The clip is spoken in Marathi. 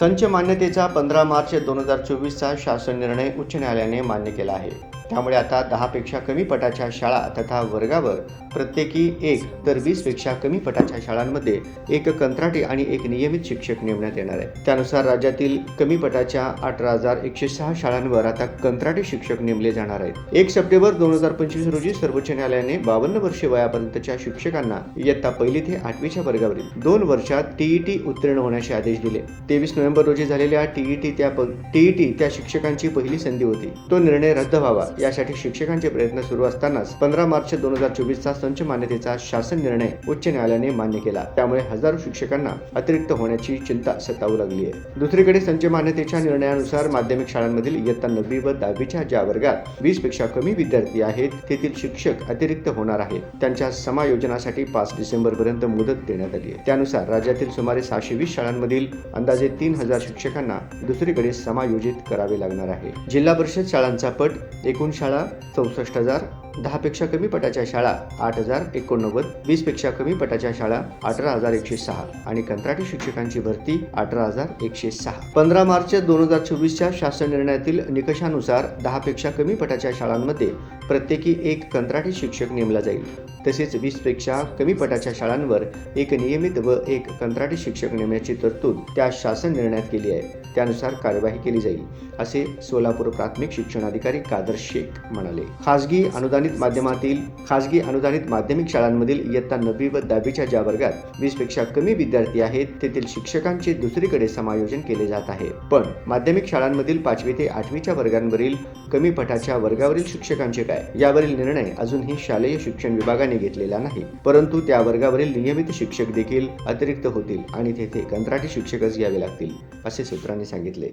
संच मान्यतेचा पंधरा मार्च दोन हजार चोवीसचा शासन निर्णय उच्च न्यायालयाने मान्य केला आहे. त्यामुळे आता दहापेक्षा कमी पटाच्या शाळा तथा वर्गावर प्रत्येकी एक तर वीसपेक्षा कमी पटाच्या शाळांमध्ये एक कंत्राटी आणि एक नियमित शिक्षक नेमण्यात येणार आहे. त्यानुसार राज्यातील कमी पटाच्या अठरा हजार एकशे सहा शाळांवर आता कंत्राटी शिक्षक नेमले जाणार आहेत. एक सप्टेंबर दोन हजार पंचवीस रोजी सर्वोच्च न्यायालयाने बावन्न वर्षे वयापर्यंतच्या शिक्षकांना इयत्ता पहिली ते आठवीच्या वर्गावरील दोन वर्षात टीईटी उत्तीर्ण होण्याचे आदेश दिले. तेवीस नोव्हेंबर रोजी झालेल्या टीईटी त्या टीईटी त्या शिक्षकांची पहिली संधी होती. तो निर्णय रद्द व्हावा. यासाठी शिक्षकांचे प्रयत्न सुरू असतानाच पंधरा मार्च दोन हजार चोवीसचा संच मान्यतेचा शासन निर्णय उच्च न्यायालयाने मान्य केला. त्यामुळे हजारो शिक्षकांना अतिरिक्त होण्याची चिंता सतावू लागली आहे. दुसरीकडे संच मान्यतेच्या निर्णयानुसार माध्यमिक शाळांमधील इयत्ता नववी व दहावीच्या ज्या वर्गात वीसपेक्षा कमी विद्यार्थी आहेत तेथील शिक्षक अतिरिक्त होणार आहेत. त्यांच्या समायोजनासाठी पाच डिसेंबर पर्यंत मुदत देण्यात आली आहे. त्यानुसार राज्यातील सुमारे सहाशे वीस शाळांमधील अंदाजे तीन हजार शिक्षकांना दुसरीकडे समायोजित करावे लागणार आहे. जिल्हा परिषद शाळांचा पट एकूण एकूण शाळा चौसष्ट हजार दहापेक्षा कमी पटाच्या शाळा आठ हजार एकोणनव्वद वीसपेक्षा कमी पटाच्या शाळा अठरा हजार एकशे सहा आणि कंत्राटी शिक्षकांची भरती अठरा हजार एकशे सहा. पंधरा मार्च दोन हजार चोवीसच्या शासन निर्णयातील निकषानुसार दहापेक्षा कमी पटाच्या शाळांमध्ये प्रत्येकी एक कंत्राटी शिक्षक नेमला जाईल. तसेच वीसपेक्षा कमी पटाच्या शाळांवर एक नियमित व एक कंत्राटी शिक्षक नेमण्याची तरतूद त्या शासन निर्णयात केली आहे. त्यानुसार कार्यवाही केली जाईल असे सोलापूर प्राथमिक शिक्षणाधिकारी कादर शेख म्हणाले. खासगी अनुदानित माध्यमातील खासगी अनुदानित माध्यमिक शाळांमधील इयत्ता नववी व दहावीच्या ज्या वर्गात वीसपेक्षा कमी विद्यार्थी आहेत तेथील शिक्षकांचे दुसरीकडे समायोजन केले जात आहे. पण माध्यमिक शाळांमधील पाचवी ते आठवीच्या वर्गांवरील कमी पटाच्या वर्गावरील शिक्षकांचे काय? यावरील निर्णय अजूनही शालेय शिक्षण विभागाने घेतलेला नाही. परंतु त्या वर्गावरील नियमित शिक्षक देखील अतिरिक्त होतील आणि तेथे कंत्राटी शिक्षकच घ्यावे लागतील. असे सूत्रांनी सांगितले.